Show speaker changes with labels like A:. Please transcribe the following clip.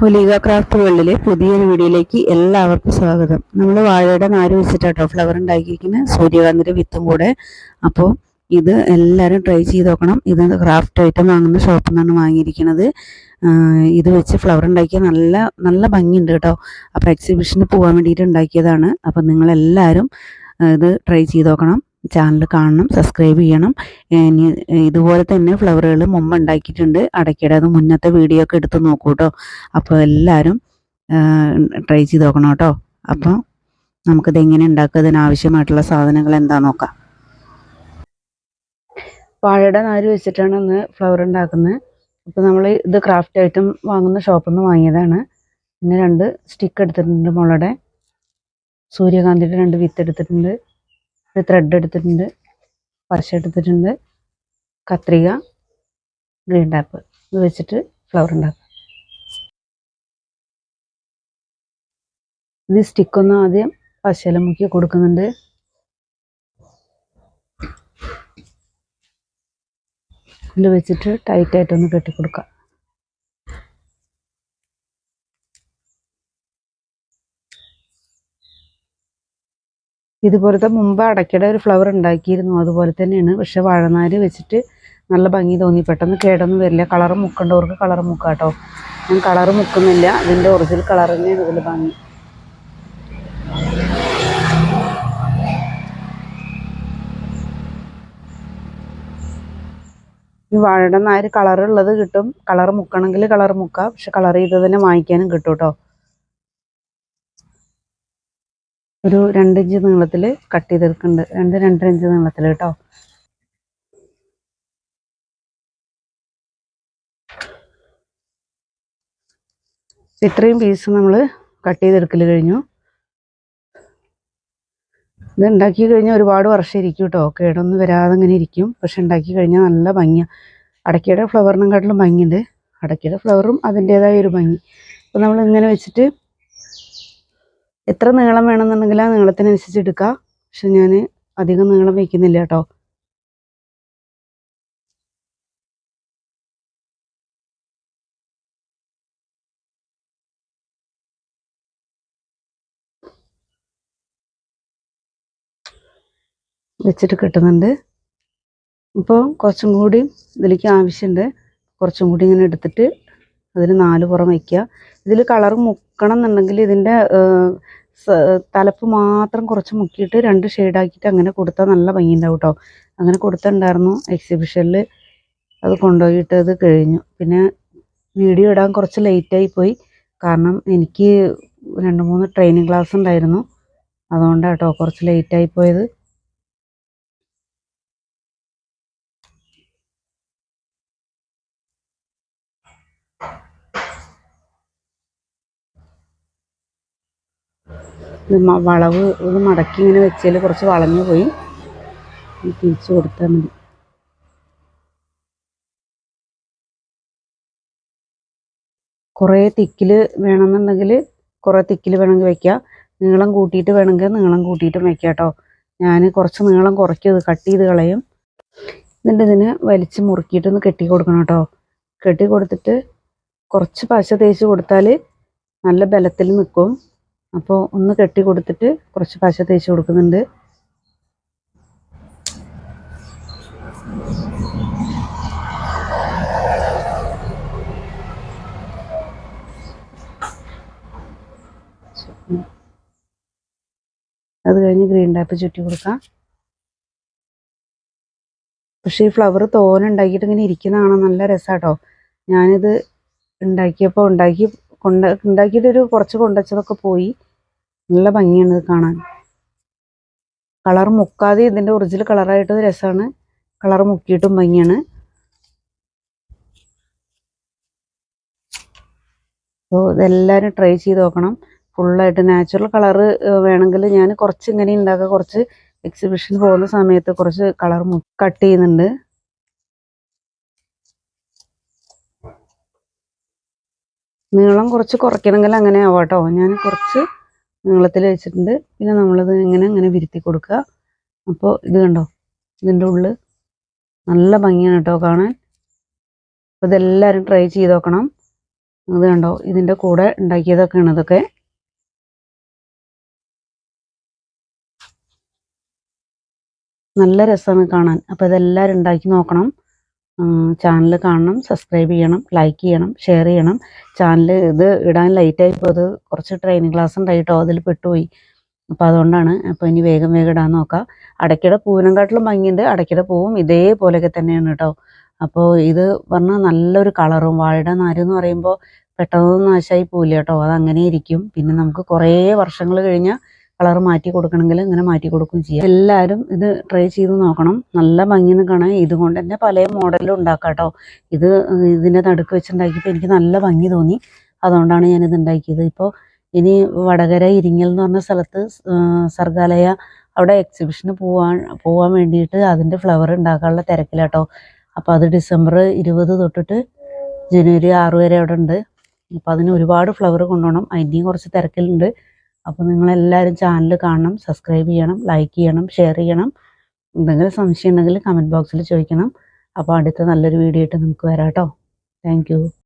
A: ഹൊലീഗ craft വേൾഡിലെ പുതിയൊരു വീഡിയോയിലേക്ക് എല്ലാവർക്കും സ്വാഗതം. നമ്മൾ വാഴയുടെ നാര് വെച്ചിട്ടാട്ടോ ഫ്ലവർ ഉണ്ടാക്കിയിരിക്കുന്നത്. സൂര്യകാന്തിന്റെ വിത്തും കൂടെ. അപ്പോൾ ഇത് എല്ലാവരും ട്രൈ ചെയ്ത് നോക്കണം. ഇത് ക്രാഫ്റ്റ് ഐറ്റം വാങ്ങുന്ന ഷോപ്പിൽ നിന്നാണ് വാങ്ങിയിരിക്കുന്നത്. ഇത് വെച്ച് ഫ്ലവർ ഉണ്ടാക്കിയ നല്ല നല്ല ഭംഗിയുണ്ട് കേട്ടോ. അപ്പോൾ എക്സിബിഷന് പോകാൻ വേണ്ടിയിട്ട് ഉണ്ടാക്കിയതാണ്. അപ്പോൾ നിങ്ങളെല്ലാവരും ഇത് ട്രൈ ചെയ്ത് നോക്കണം. ചാനൽ കാണണം സബ്സ്ക്രൈബ് ചെയ്യണം. ഇനി ഇതുപോലെ തന്നെ ഫ്ലവറുകൾ മുമ്പ് ഉണ്ടാക്കിയിട്ടുണ്ട്. അടയ്ക്കയുടെ അത് മുന്നത്തെ വീഡിയോ ഒക്കെ എടുത്ത് നോക്കൂ കേട്ടോ അപ്പോൾ എല്ലാവരും ട്രൈ ചെയ്ത് നോക്കണം കേട്ടോ. അപ്പോൾ നമുക്കിത് എങ്ങനെ ഉണ്ടാക്കുക ഇതിനാവശ്യമായിട്ടുള്ള സാധനങ്ങൾ എന്താ നോക്കാം. വാഴയുടെ നാര് വെച്ചിട്ടാണ് ഇന്ന് ഫ്ലവർ ഉണ്ടാക്കുന്നത്. അപ്പോൾ നമ്മൾ ഇത് ക്രാഫ്റ്റ് ഐറ്റം വാങ്ങുന്ന ഷോപ്പിൽ നിന്ന് വാങ്ങിയതാണ്. പിന്നെ രണ്ട് സ്റ്റിക്ക് എടുത്തിട്ടുണ്ട് മുളയുടെ സൂര്യകാന്തിയുടെ രണ്ട് വിത്ത് എടുത്തിട്ടുണ്ട്. ഒരു ത്രെഡ് എടുത്തിട്ടുണ്ട്. പശ എടുത്തിട്ടുണ്ട്. കത്രിക ഗ്രീൻ ടാപ്പ് ഇത് വെച്ചിട്ട് ഫ്ലവർ ഉണ്ടാക്കുക ഇത് സ്റ്റിക്കൊന്ന് ആദ്യം പശയില മുക്കി കൊടുക്കുന്നുണ്ട്. ഇത് വെച്ചിട്ട് ടൈറ്റായിട്ടൊന്ന് കെട്ടിക്കൊടുക്കുക ഇതുപോലത്തെ മുമ്പ് അടയ്ക്കയുടെ ഒരു ഫ്ലവർ ഉണ്ടാക്കിയിരുന്നു. അതുപോലെ തന്നെയാണ്. പക്ഷെ വാഴനാര് വെച്ചിട്ട് നല്ല ഭംഗി തോന്നി. പെട്ടെന്ന് കേടൊന്നും വരില്ല. കളറ് മുക്കേണ്ടവർക്ക് കളർ മുക്കാം കേട്ടോ ഞാൻ കളറ് മുക്കുന്നില്ല. അതിന്റെ ഒറിജിനൽ കളർ തന്നെയാണ് ഇതിൽ ഭംഗി. ഈ വാഴയുടെ നാര് കളറുള്ളത് കിട്ടും. കളർ മുക്കണമെങ്കിൽ കളർ മുക്കാം. പക്ഷെ കളർ ചെയ്ത് തന്നെ വാങ്ങിക്കാനും കിട്ടും കേട്ടോ ഒരു രണ്ട് ഇഞ്ച് നീളത്തിൽ കട്ട് ചെയ്തെടുക്കുന്നുണ്ട് രണ്ട് രണ്ടര ഇഞ്ച് നീളത്തിൽ കേട്ടോ. ഇത്രയും പീസ് നമ്മൾ കട്ട് ചെയ്തെടുക്കൽ കഴിഞ്ഞു. ഇത് ഉണ്ടാക്കി കഴിഞ്ഞാൽ ഒരുപാട് വർഷം ഇരിക്കും കേട്ടോ. കേടൊന്നും വരാതെ അങ്ങനെ ഇരിക്കും. പക്ഷെ ഉണ്ടാക്കി കഴിഞ്ഞാൽ നല്ല ഭംഗിയാണ് അടയ്ക്കയുടെ ഫ്ലവറിനെക്കാട്ടിലും ഭംഗിയുണ്ട്. അടയ്ക്കയുടെ ഫ്ലവറും അതിന്റേതായ ഒരു ഭംഗി. അപ്പോൾ നമ്മൾ ഇങ്ങനെ വെച്ചിട്ട് എത്ര നീളം വേണമെന്നുണ്ടെങ്കിൽ ആ നീളത്തിനനുസരിച്ച് എടുക്കാം. പക്ഷെ ഞാൻ അധികം നീളം വയ്ക്കുന്നില്ല കേട്ടോ. വെച്ചിട്ട് കിട്ടുന്നുണ്ട്. ഇപ്പോൾ കുറച്ചും കൂടി ഇതിലേക്ക് ആവശ്യമുണ്ട്. കുറച്ചും കൂടി ഇങ്ങനെ എടുത്തിട്ട് അതിന് നാല് പുറം വയ്ക്കുക. ഇതിൽ കളർ മുക്കണം എന്നുണ്ടെങ്കിൽ ഇതിന്റെ തലപ്പ് മാത്രം കുറച്ച് മുക്കിയിട്ട് രണ്ട് ഷെയ്ഡാക്കിയിട്ട് അങ്ങനെ കൊടുത്താൽ നല്ല ഭംഗിയുണ്ടാവും കേട്ടോ അങ്ങനെ കൊടുത്തിട്ടുണ്ടായിരുന്നു എക്സിബിഷനിൽ അത് കൊണ്ടുപോയിട്ട് അത് കഴിഞ്ഞു. പിന്നെ വീഡിയോ ഇടാൻ കുറച്ച് ലേറ്റായി പോയി. കാരണം എനിക്ക് രണ്ട് മൂന്ന് ട്രെയിനിങ് ക്ലാസ് ഉണ്ടായിരുന്നു. അതുകൊണ്ടാണ് കേട്ടോ കുറച്ച് ലേറ്റായി പോയത്. ഇത് വളവ് ഇത് മടക്കി ഇങ്ങനെ വെച്ചതിൽ കുറച്ച് വളഞ്ഞു പോയി. തിരിച്ചു കൊടുത്താൽ മതി. കുറേ തിക്കിൽ വേണമെന്നുണ്ടെങ്കിൽ കുറേ തിക്കിൽ വേണമെങ്കിൽ വയ്ക്കാം നീളം കൂട്ടിയിട്ട് വേണമെങ്കിൽ നീളം കൂട്ടിയിട്ടും വയ്ക്കാം കേട്ടോ. ഞാൻ കുറച്ച് നീളം കുറയ്ക്കും കട്ട് ചെയ്ത് കളയും. എന്നിട്ട് ഇതിന് വലിച്ച് മുറുക്കിയിട്ടൊന്ന് കെട്ടി കൊടുക്കണം കേട്ടോ. കെട്ടി കൊടുത്തിട്ട് കുറച്ച് പശ തേച്ച് കൊടുത്താൽ നല്ല ബലത്തിൽ നിൽക്കും. അപ്പോൾ ഒന്ന് കെട്ടി കൊടുത്തിട്ട് കുറച്ച് പശ തേച്ച് കൊടുക്കുന്നുണ്ട്. അത് കഴിഞ്ഞ് ഗ്രീൻ ടാപ്പ് ചുറ്റി കൊടുക്കാം. പക്ഷേ ഈ ഫ്ലവർ തോൻ ഉണ്ടാക്കിയിട്ട് ഇങ്ങനെ ഇരിക്കുന്നതാണ് നല്ല രസമാട്ടോ ഞാനിത് ഉണ്ടാക്കിയപ്പോൾ ഉണ്ടാക്കി കൊണ്ട ഉണ്ടാക്കിയിട്ടൊരു കുറച്ച് കൊണ്ടുവച്ചതൊക്കെ പോയി. നല്ല ഭംഗിയാണ് ഇത് കാണാൻ. കളർ മുക്കാതെ ഇതിന്റെ ഒറിജിനൽ കളറായിട്ട് രസമാണ് കളർ മുക്കിയിട്ടും ഭംഗിയാണ്. അപ്പോൾ ഇതെല്ലാവരും ട്രൈ ചെയ്ത് നോക്കണം. ഫുള്ളായിട്ട് നാച്ചുറൽ കളറ് വേണമെങ്കിൽ ഞാൻ കുറച്ച് ഇങ്ങനെ ഉണ്ടാക്കുക കുറച്ച് എക്സിബിഷൻ പോകുന്ന സമയത്ത് കുറച്ച് കളർ കട്ട് ചെയ്യുന്നുണ്ട്. നീളം കുറച്ച് കുറയ്ക്കണമെങ്കിൽ അങ്ങനെ ആവാം കേട്ടോ ഞാൻ കുറച്ച് നീളത്തിൽ വെച്ചിട്ടുണ്ട്. പിന്നെ നമ്മളത് ഇങ്ങനെ ഇങ്ങനെ വിരുത്തി കൊടുക്കുക. അപ്പോൾ ഇത് കണ്ടോ? ഇതിന്റെ ഉള്ളിൽ നല്ല ഭംഗിയാണ് കേട്ടോ കാണാൻ. അപ്പോൾ ഇതെല്ലാവരും ട്രൈ ചെയ്ത് നോക്കണം. അത് കണ്ടോ? ഇതിന്റെ കൂടെ ഉണ്ടാക്കിയതൊക്കെയാണ് ഇതൊക്കെ. നല്ല രസമാണ് കാണാൻ. അപ്പോൾ ഇതെല്ലാവരും ഉണ്ടാക്കി നോക്കണം. ചാനൽ കാണണം സബ്സ്ക്രൈബ് ചെയ്യണം ലൈക്ക് ചെയ്യണം ഷെയർ ചെയ്യണം. ചാനൽ ഇത് ഇടാൻ ലേറ്റായി പോയത് കുറച്ച് ട്രെയിനിങ് ക്ലാസ് ഉണ്ടായിട്ടോ അതിൽ പെട്ടുപോയി. അപ്പോൾ അതുകൊണ്ടാണ് അപ്പോൾ ഇനി വേഗം വേഗം ഇടാൻ നോക്കാം. അടയ്ക്കയുടെ പൂവിനെക്കാട്ടിലും ഭംഗിയുണ്ട് അടയ്ക്കയുടെ പൂവും ഇതേപോലെയൊക്കെ തന്നെയാണ് കേട്ടോ അപ്പോൾ ഇത് പറഞ്ഞാൽ നല്ലൊരു കളറും വാഴയുടെ നാര് എന്ന് പറയുമ്പോൾ പെട്ടെന്ന് നാശമായി പോവില്ല കേട്ടോ അത് അങ്ങനെ ഇരിക്കും. പിന്നെ നമുക്ക് കുറേ വർഷങ്ങൾ കഴിഞ്ഞാൽ കളർ മാറ്റി കൊടുക്കണമെങ്കിൽ ഇങ്ങനെ മാറ്റി കൊടുക്കുകയും ചെയ്യാം. എല്ലാവരും ഇത് ട്രൈ ചെയ്ത് നോക്കണം. നല്ല ഭംഗി നിൽക്കണം. ഇതുകൊണ്ട് തന്നെ പല മോഡലും ഉണ്ടാക്കാം കേട്ടോ. ഇത് ഇതിന്റെ നടുക്ക് വെച്ചുണ്ടാക്കിയപ്പോൾ എനിക്ക് നല്ല ഭംഗി തോന്നി. അതുകൊണ്ടാണ് ഞാനിത് ഉണ്ടാക്കിയത്. ഇപ്പോൾ ഇനി വടകര ഇരിങ്ങൽ എന്ന് പറഞ്ഞ സ്ഥലത്ത് സർഗാലയ അവിടെ എക്സിബിഷന് പോവാൻ പോവാൻ വേണ്ടിയിട്ട് അതിന്റെ ഫ്ലവർ ഉണ്ടാക്കാനുള്ള തിരക്കിലാട്ടോ അപ്പോൾ അത് ഡിസംബർ ഇരുപത് തൊട്ടിട്ട് ജനുവരി ആറ് വരെ അവിടെ ഉണ്ട്. അപ്പോൾ അതിന് ഒരുപാട് ഫ്ലവർ കൊണ്ടുപോകണം. അതിന്റെയും കുറച്ച് തിരക്കിലുണ്ട്. അപ്പോൾ നിങ്ങളെല്ലാവരും ചാനൽ കാണണം സബ്സ്ക്രൈബ് ചെയ്യണം ലൈക്ക് ചെയ്യണം ഷെയർ ചെയ്യണം. എന്തെങ്കിലും സംശയം ഉണ്ടെങ്കിൽ കമന്റ് ബോക്സിൽ ചോദിക്കണം. അപ്പോൾ അടുത്ത നല്ലൊരു വീഡിയോ ആയിട്ട് നമുക്ക് വരാം കേട്ടോ. താങ്ക്